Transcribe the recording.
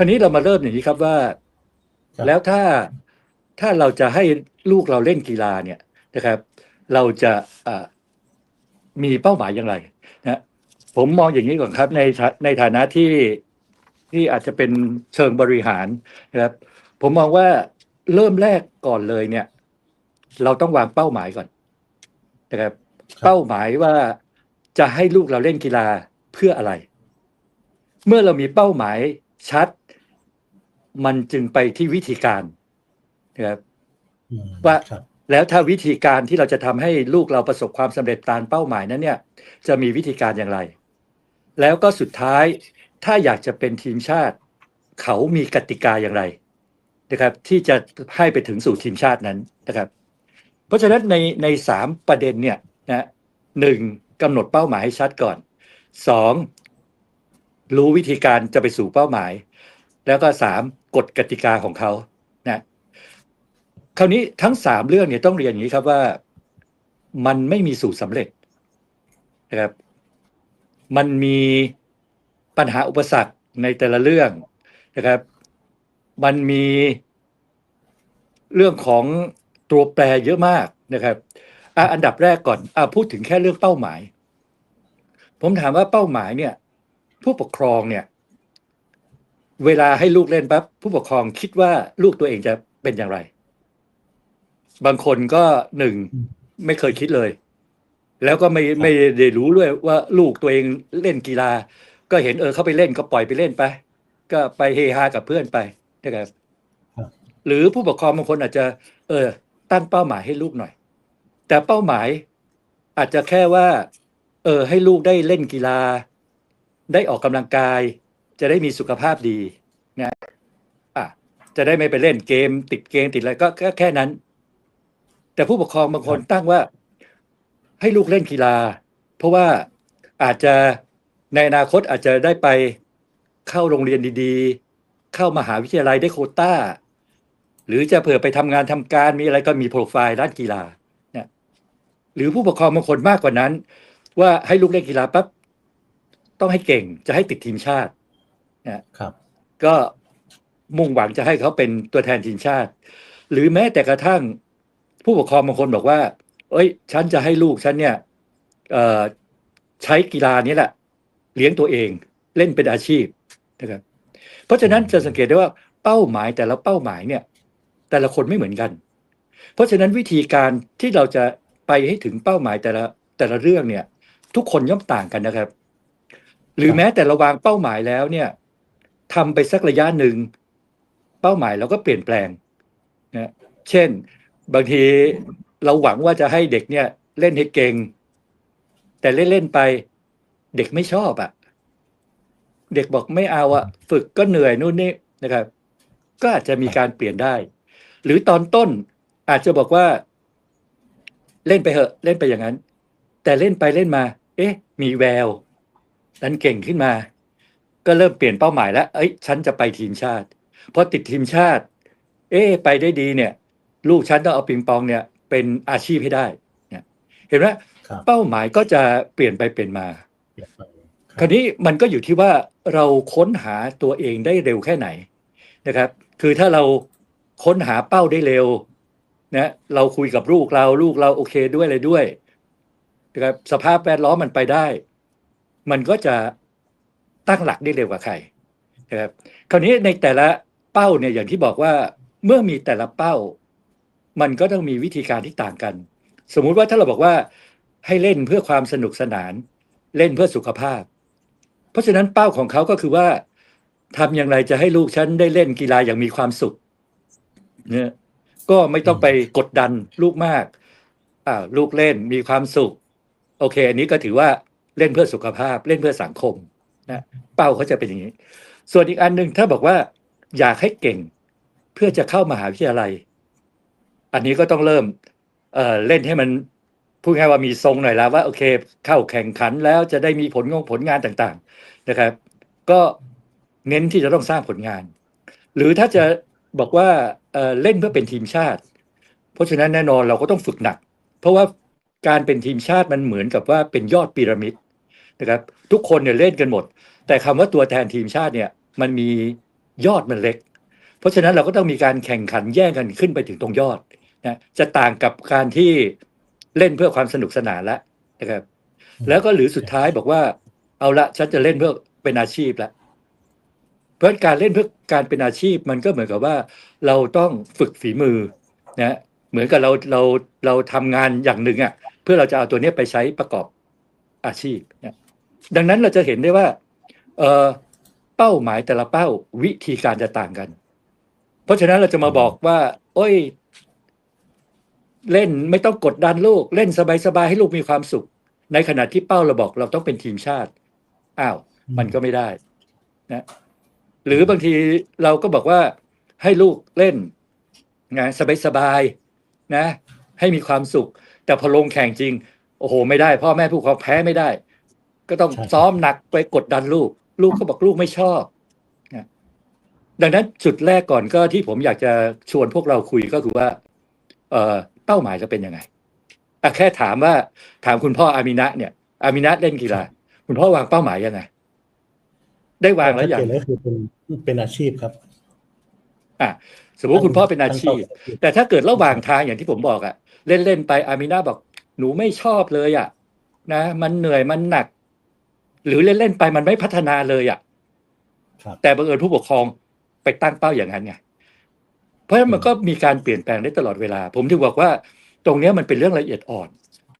คราวนี้เรามาเริ่มอย่างนี้ครับว่า ครับ แล้วถ้าถ้าเราจะให้ลูกเราเล่นกีฬาเนี่ยนะครับ เราจะอ่ามีเป้าหมายอย่างไรนะผมมองอย่างนี้ก่อนครับในฐาในฐานะที่ที่อาจจะเป็นเชิงบริหารนะครับ ผมมองว่าเริ่มแรกก่อนเลยเนี่ย เราต้องวางเป้าหมายก่อนนะครับ เป้าหมายว่าจะให้ลูกเราเล่นกีฬาเพื่ออะไร เมื่อเรามีเป้าหมายชัด มันจึงไปที่วิธีการนะครับอืมว่าครับแล้วถ้าวิธีการที่เราจะทำให้ลูกเราประสบความสำเร็จตามเป้าหมายนั้นเนี่ย จะมีวิธีการอย่างไร แล้วก็สุดท้ายถ้าอยากจะเป็นทีมชาติ เขามีกติกาอย่างไรนะครับ ที่จะให้ไปถึงสู่ทีมชาตินั้นนะครับ เพราะฉะนั้นในในสามประเด็นเนี่ยนะหนึ่งกำหนดเป้าหมายให้ชัดก่อนสองรู้วิธีการจะไปสู่เป้าหมาย แล้วก็สามกฎกติกาของเขานะคราวนี้ทั้งสามเรื่องเนี่ยต้องเรียนอย่างนี้ครับว่ามันไม่มีสูตรสำเร็จนะครับมันมีปัญหาอุปสรรคในแต่ละเรื่องนะครับ มันมีเรื่องของตัวแปรเยอะมากนะครับอะอันดับแรกก่อนอะพูดถึงแค่เรื่องเป้าหมาย ผมถามว่าเป้าหมายเนี่ย ผู้ปกครองเนี่ย เวลาให้ลูกเล่นปั๊บผู้ปกครองคิดว่าลูกตัวเองจะเป็นอย่างไร บางคนก็หนึ่งไม่เคยคิดเลย แล้วก็ไม่ไม่ได้รู้ด้วยว่าลูกตัวเองเล่นกีฬา ก็เห็นเออเขาไปเล่นก็ปล่อยไปเล่นไป ก็ไปเฮฮากับเพื่อนไปนะครับครับหรือผู้ปกครองบางคนอาจจะ เออ ตั้งเป้าหมายให้ลูกหน่อย แต่เป้าหมายอาจจะแค่ว่า เออ ให้ลูกได้เล่นกีฬา ได้ออกกำลังกาย จะได้มีสุขภาพดีนะอะจะได้ไม่ไปเล่นเกม ติดเกมติดอะไรก็ก็แค่นั้น แต่ผู้ปกครองบางคนตั้งว่า ให้ลูกเล่นกีฬา เพราะว่าอาจจะในอนาคตอาจจะได้ไปเข้าโรงเรียนดีๆ เข้ามหาวิทยาลัยได้โควต้า หรือจะเผื่อไปทำงานทำการมีอะไรก็มีโปรไฟล์ด้านกีฬาเนี่ยหรือผู้ปกครองบางคนมากกว่านั้น ว่าให้ลูกเล่นกีฬาปั๊บต้องให้เก่งจะให้ติดทีมชาติ ครับ ก็มุ่งหวังจะให้เขาเป็นตัวแทนทีมชาติ หรือแม้แต่กระทั่งผู้ปกครองบางคนบอกว่า เอ้ย ฉันจะให้ลูกฉันเนี่ยเอ่อใช้กีฬานี้แหละ เลี้ยงตัวเองเล่นเป็นอาชีพนะครับ เพราะฉะนั้นจะสังเกตได้ว่าเป้าหมายแต่ละเป้าหมายเนี่ย แต่ละคนไม่เหมือนกัน เพราะฉะนั้นวิธีการที่เราจะไปให้ถึงเป้าหมายแต่ละแต่ละเรื่องเนี่ย ทุกคนย่อมต่างกันนะครับ หรือแม้แต่ระวางเป้าหมายแล้วเนี่ย ทำไปสักระยะหนึ่ง เป้าหมายเราก็เปลี่ยนแปลงนะเช่น บางทีเราหวังว่าจะให้เด็กเนี่ย เล่นให้เก่ง แต่เล่นเล่นๆไป เด็กไม่ชอบอะ่ะ เด็กบอกไม่เอาอะ่ะ ฝึกก็เหนื่อยนู่นนี่นะครับ ก็อาจจะมีการเปลี่ยนได้ หรือตอนต้นอาจจะบอกว่า เล่นไปเหอะ เล่นไปอย่างนั้น แต่เล่นไปเล่นมา เอ๊ะ มีแววดันเก่งขึ้นมา ก็เริ่มเปลี่ยนเป้าหมายแล้ว เอ้ย ฉันจะไปทีมชาติพอติดทีมชาติ เอ๊ะไปได้ดีเนี่ย ลูกฉันต้องเอาปิงปองเนี่ย เป็นอาชีพให้ได้เนี่ยเห็นไหมครับเป้าหมายก็จะเปลี่ยนไปเปลี่ยนมาเปลี่ยนไปคราวนี้มันก็อยู่ที่ว่าเราค้นหาตัวเองได้เร็วแค่ไหนนะครับ คือถ้าเราค้นหาเป้าได้เร็วนะเราคุยกับลูกเราลูกเราโอเคด้วยอะไรด้วยนะครับสภาพแวดล้อมมันไปได้ มันก็จะ ตั้งหลักได้เร็วกว่าใครนะครับคราวนี้ในแต่ละเป้าเนี่ยอย่างที่บอกว่าเมื่อมีแต่ละเป้า มันก็ต้องมีวิธีการที่ต่างกัน สมมุติว่าถ้าเราบอกว่าให้เล่นเพื่อความสนุกสนาน เล่นเพื่อสุขภาพ เพราะฉะนั้นเป้าของเขาก็คือว่าทำอย่างไรจะให้ลูกฉันได้เล่นกีฬาอย่างมีความสุขเนี่ยก็ไม่ต้องไปกดดันลูกมากอ่าลูกเล่นมีความสุข โอเค อันนี้ก็ถือว่าเล่นเพื่อสุขภาพ เล่นเพื่อสังคม นะเป้าเขาจะเป็นอย่างนี้ ส่วนอีกอันหนึ่งถ้าบอกว่า อยากให้เก่ง เพื่อจะเข้ามหาวิทยาลัย อันนี้ก็ต้องเริ่มเเล่นให้มันพูดง่ายว่ามีทรงหน่อยแล้วว่าโอเค เข้าแข่งขันแล้วจะได้มีผลงงผลงานต่าง ๆ นะครับ ก็เน้นที่จะต้องสร้างผลงาน หรือถ้าจะบอกว่าเเล่นเพื่อเป็นทีมชาติ เพราะฉะนั้นแน่นอนเราก็ต้องฝึกหนัก เพราะว่าการเป็นทีมชาติมันเหมือนกับว่าเป็นยอดพีระมิด นะครับทุกคนเนี่ยเล่นกันหมด แต่คำว่าตัวแทนทีมชาติเนี่ยมันมียอดมันเล็ก เพราะฉะนั้นเราก็ต้องมีการแข่งขันแย่งกันขึ้นไปถึงตรงยอดนะจะต่างกับการที่เล่นเพื่อความสนุกสนานแล้วนะครับแล้วก็หรือสุดท้ายบอกว่า เอาละฉันจะเล่นเพื่อเป็นอาชีพแล้วเพราะการเล่นเพื่อการเป็นอาชีพมันก็เหมือนกับว่า เราต้องฝึกฝีมือนะเหมือนกับเราเราเราทำงานอย่างหนึ่งอะเพื่อเราจะเอาตัวเนี้ยไปใช้ประกอบอาชีพนะ ดังนั้นเราจะเห็นได้ว่าเออเป้าหมายแต่ละเป้าวิธีการจะต่างกัน เพราะฉะนั้นเราจะมาบอกว่า โอ้ย เล่นไม่ต้องกดดันลูก เล่นสบายๆให้ลูกมีความสุข ในขณะที่เป้าเราบอกเราต้องเป็นทีมชาติอ้าว มันก็ไม่ได้นะหรือบางทีเราก็บอกว่าให้ลูกเล่นนะสบายๆนะ ให้มีความสุข แต่พอลงแข่งจริง โอ้โห ไม่ได้ พ่อแม่ผู้ปกครองแพ้ไม่ได้ ก็ต้องใช่ซ้อมหนักไปกดดันลูก ลูกก็บอกลูกไม่ชอบนะดังนั้นจุดแรกก่อนก็ที่ผมอยากจะชวนพวกเราคุยก็คือว่า เอ่อเป้าหมายจะเป็นยังไงอะแค่ถามว่าถามคุณพ่ออามินะเนี่ยอามินะเล่นกีฬาคุณพ่อวางเป้าหมายยังไง ได้วางแล้วชัดอย่างเจนเลยคือเป็นเป็นอาชีพครับ อะสมมติคุณพ่อเป็นอาชีพ แต่ถ้าเกิดระหว่างทางอย่างที่ผมบอกอะเล่นเล่นๆไปอามินาบอกหนูไม่ชอบเลยอะนะมันเหนื่อยมันหนัก หรือเล่นเล่นๆไปมันไม่พัฒนาเลยอะครับแต่บังเอิญผู้ปกครองไปตั้งเป้าอย่างนั้นไงเพราะฉะนั้นมันก็มีการเปลี่ยนแปลงได้ตลอดเวลา ผมถึงบอกว่า ตรงเนี้ยมันเป็นเรื่องละเอียดอ่อน